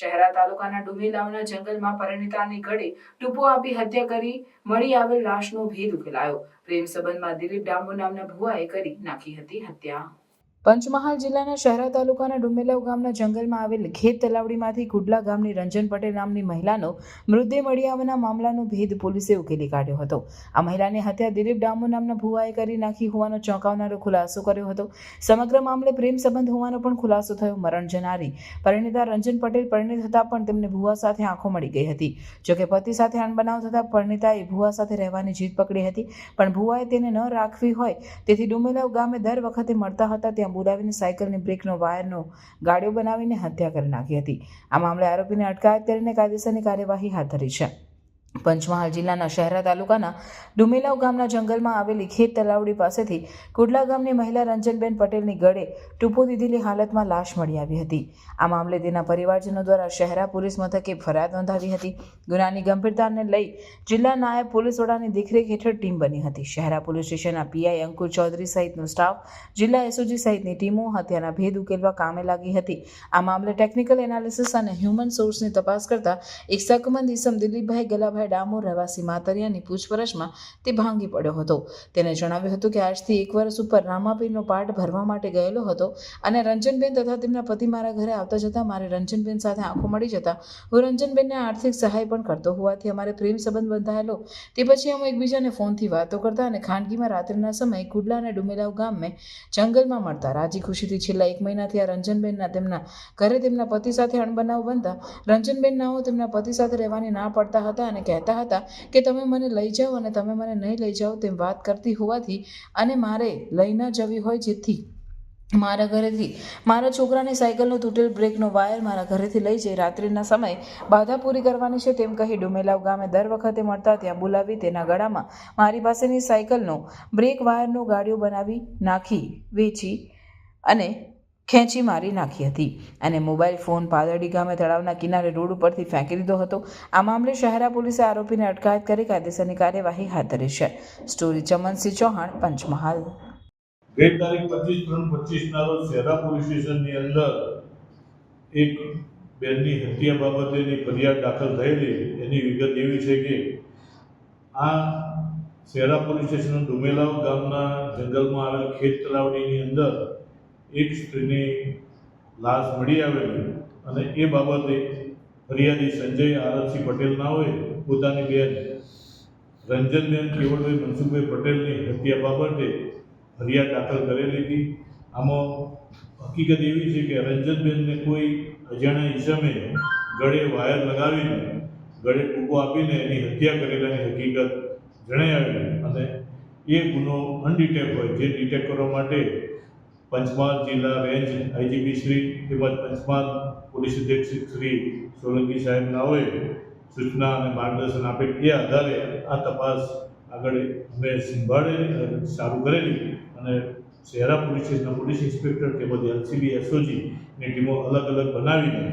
શહેરા તાલુકાના ડુમીલાવના જંગલમાં પરિણીતાની ગળે ટૂંપો આપી હત્યા કરી મળી આવેલ લાશનો ભેદ ઉકેલાયો. પ્રેમ સંબંધમાં દિલીપ ડામો નામના ભુવાએ કરી નાખી હતી હત્યા. પંચમહાલ જિલ્લાના શહેરા તાલુકાના ડુમેલાવ ગામના જંગલમાં આવેલ ખેત તલાવડીમાંથી ગુડલા ગામની રંજન પટેલ નામની મહિલાનો મૃતદેહ મળી આવવાના મામલાનો ભેદ પોલીસે ઉકેલી કાઢ્યો હતો. આ મહિલાની હત્યા દિલીપ ડામો નામના ભુવાએ કરી નાખી હોવાનો ચોંકાવનારો ખુલાસો કર્યો હતો. સમગ્ર મામલે પ્રેમ સંબંધ હોવાનો પણ ખુલાસો થયો મરણ જનારી પરિણીતા રંજન પટેલ પરિણીત હતા પણ તેમને ભુવા સાથે આંખો મળી ગઈ હતી. જોકે પતિ સાથે અણબનાવ થતા પરિણીતાએ ભુવા સાથે રહેવાની જીદ પકડી હતી, પણ ભુવાએ તેને ન રાખવી હોય તેથી ડુમેલાવ ગામે દર વખતે મળતા હતા ત્યાં બોલાવીને સાયકલની બ્રેકનો, વાયરનો ગાડીઓ બનાવીને હત્યા કરી નાખી હતી. આ મામલે આરોપીને અટકાયત કરીને કાયદેસરની કાર્યવાહી હાથ ધરી છે. પંચમહાલ જિલ્લાના શહેરા તાલુકાના ડુમેલાવ ગામના જંગલમાં આવેલી ખેત તલાવડી પાસેથી કુડલા ગામની મહિલા રંજનબેન પટેલની ગળે ટૂંપો દીધેલી હાલતમાં લાશ મળી આવી હતી. આ મામલે તેના પરિવારજનો દ્વારા શહેરા પોલીસ મથકે ફરિયાદ નોંધાવી હતી. ગુનાની ગંભીરતાને લઈ જિલ્લા નાયબ પોલીસ વડાની દેખરેખ હેઠળ ટીમ બની હતી. શહેરા પોલીસ સ્ટેશનના પીઆઈ અંકુર ચૌધરી સહિતનો સ્ટાફ, જિલ્લા એસઓજી સહિતની ટીમો હત્યાના ભેદ ઉકેલવા કામે લાગી હતી. આ મામલે ટેકનિકલ એનાલિસિસ અને હ્યુમન સોર્સની તપાસ કરતા એક સકમંદ ઇસમ દિલીપભાઈ ગલાભાઈ ડામોર રહેવાસી માતરિયાની પૂછપરછમાં તે ભાંગી પડ્યો હતો. તેને જણાવ્યું હતું કે આજથી એક વર્ષ ઉપર રામાપીરનો પાઠ ભરવા માટે ગયેલો હતો અને રંજનબેન તથા તેમના પતિ મારા ઘરે આવતા જતાં મારે રંજનબેન સાથે આંખો મળી જતા હું રંજનબેનને આર્થિક સહાય પણ કરતો હોવાથી અમારે પ્રેમ સંબંધ બંધાયેલો. તે પછી અમે એકબીજાને ફોનથી વાતો કરતા અને ખાનગીમાં રાત્રિના સમયે કુડલા અને ડુમેલાવ ગામે જંગલમાં મળતા. રાજી ખુશીથી છેલ્લા એક મહિનાથી આ રંજનબેનના તેમના ઘરે તેમના પતિ સાથે અણબનાવ બનતા રંજનબેન નાઓ તેમના પતિ સાથે રહેવાની ના પડતા હતા અને કહેતા હતા કે તમે મને લઈ જાઓ અને તમે મને નહીં લઈ જાઓ તેમ વાત કરતી હોવાથી અને મારે લઈ ન જવી હોય જેથી મારા ઘરેથી મારા છોકરાની સાયકલનો તૂટેલ બ્રેકનો વાયર મારા ઘરેથી લઈ જઈ રાત્રિના સમયે બાધા પૂરી કરવાની છે તેમ કહી ડુમેલાવ ગામે દર વખતે મળતા ત્યાં બોલાવી તેના ગળામાં મારી પાસેની સાયકલનો બ્રેક વાયરનો ગાડીઓ બનાવી નાખી, વેચી અને ખેંચી મારી નાખી હતી અને મોબાઈલ ફોન પાદરડી ગામે તળાવના કિનારે રોડ ઉપરથી ફેંકી દીધો હતો. આ મામલે શહેરા પોલીસે આરોપીને અટકાયત કરી કાયદેસરની કાર્યવાહી હાથ ધરી છે. સ્ટોરી ચમનસિંહ ચૌહાણ, પંચમહાલ. ગઈ તારીખ પચીસ ત્રણ પચીસના રોજ શહેરા પોલીસ સ્ટેશનની અંદર એક બેનની હત્યા બાબતેની ફરિયાદ દાખલ થયેલી. એની વિગત એવી છે કે આ શહેરા પોલીસ સ્ટેશન ડુમેલાવ ગામના જંગલમાં આવેલ ખેત તલાવડીની અંદર એક સ્ત્રીની લાશ મળી આવેલી અને એ બાબતે ફરિયાદી સંજય આરતસિંહ પટેલ નાઓએ પોતાની બેન રંજનબેન કેવળભાઈ મનસુખભાઈ પટેલની હત્યા બાબતે ફરિયાદ દાખલ કરેલી હતી. આમાં હકીકત એવી છે કે રંજનબેનને કોઈ અજાણ્યા ઈસમે ગળે વાયર લગાવીને, ગળે ટૂંકો આપીને એની હત્યા કરેલાની હકીકત જણાઈ આવેલી અને એ ગુનો અનડિટેક હોય, જે ડિટેક્ટ કરવા માટે પંચમહાલ જિલ્લા રેન્જ આઈજીપી શ્રી તેમજ પંચમહાલ પોલીસ અધિક્ષક શ્રી સોલંકી સાહેબ નાઓએ સૂચના અને માર્ગદર્શન આપે એ આધારે આ તપાસ આગળ અમે સંભાળેલી સારું કરેલી અને શહેરા પોલીસ પોલીસ ઇન્સ્પેક્ટર તેમજ એલસીબી એસઓજીની ટીમો અલગ અલગ બનાવીને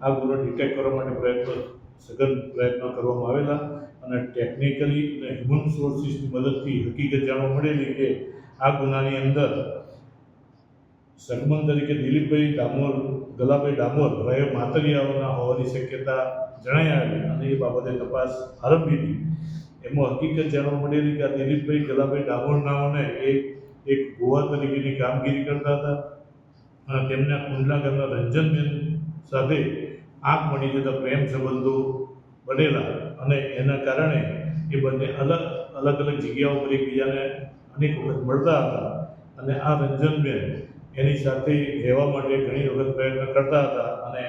આ ગુનો ડિટેક્ટ કરવા માટે પ્રયત્નો, સઘન પ્રયત્નો કરવામાં આવેલા અને ટેકનિકલી અને હ્યુમન સોર્સિસની મદદથી હકીકત જાણવા મળેલી કે આ ગુનાની અંદર સરમન તરીકે દિલીપભાઈ ડામોર, ગલાભાઈ ડામોર રહે માતરિયાઓના હોવાની શક્યતા જણાઈ આવી અને એ બાબતે તપાસ આરંભી હતી એમાં હકીકત જાણવા મળેલી કે દિલીપભાઈ, ગલાભાઈ ડામોર નાઓને એક એક ગોવા તરીકેની કામગીરી કરતા હતા અને તેમના કુંડલા ગામના રંજનબેન સાથે આંખ મળી જતા પ્રેમ સંબંધો બનેલા અને એના કારણે એ બંને અલગ અલગ અલગ જગ્યાઓ પર એકબીજાને અનેક વખત મળતા હતા અને આ રંજનબેન એની સાથે રહેવા માટે ઘણી વખત પ્રયત્ન કરતા હતા અને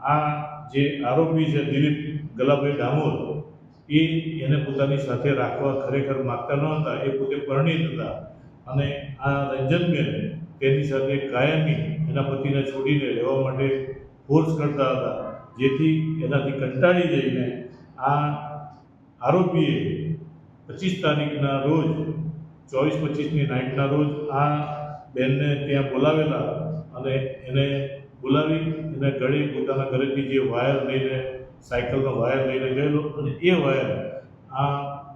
આ જે આરોપી છે દિલીપ ગલાભાઈ ડામોર, એ એને પોતાની સાથે રાખવા ખરેખર માગતા ન હતા, એ પોતે પરિણીત હતા અને આ રંજનબેન તેની સાથે કાયમી એના પતિને છોડીને રહેવા માટે ફોર્સ કરતા હતા, જેથી એનાથી કંટાળી જઈને આ આરોપીએ પચીસ તારીખના રોજ, ચોવીસ પચીસની નાઇટના રોજ આ બેનને ત્યાં બોલાવેલા અને એને બોલાવી એને ગળી પોતાના ઘરેથી જે વાયર લઈને, સાયકલનો વાયર લઈને ગયેલો અને એ વાયર આ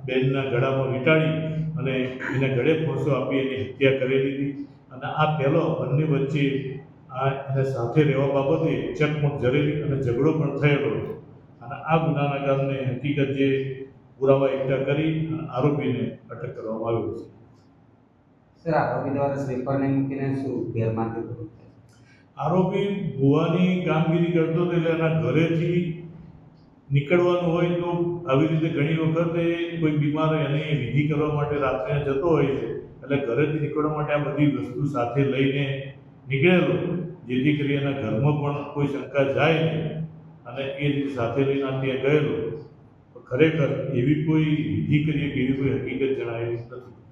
બેનના ગળામાં વીંટાળી અને એને ગળે ફોંસો આપી એની હત્યા કરી દીધી. અને આ પહેલો બંને વચ્ચે આ એને સાથે રહેવા બાબતે ચકમક જરેલી અને ઝઘડો પણ થયેલો. હતો અને આ ગુનાના કારણે હકીકત જે પુરાવા એકઠા કરી આરોપીને અટક કરવામાં આવ્યો છે. સર, આરોપી દ્વારા સ્લીપરને મૂકીને શું પ્રવૃત્તિ આરોપી ભુવાની કામગીરી કરતો હતો એટલે એના ઘરેથી નીકળવાનું હોય તો આવી રીતે ઘણી વખત કોઈ બીમાર એની વિધિ કરવા માટે રાત્રે જતો હોય છે. એટલે ઘરેથી નીકળવા માટે આ બધી વસ્તુ સાથે લઈને નીકળેલો, જેથી કરી એના ઘરમાં પણ કોઈ શંકા જાય નહીં અને એ રીતે સાથે લઈને ત્યાં ગયેલો. ખરેખર એવી કોઈ વિધિ કરીએ કે એવી કોઈ હકીકત જણાવી નથી.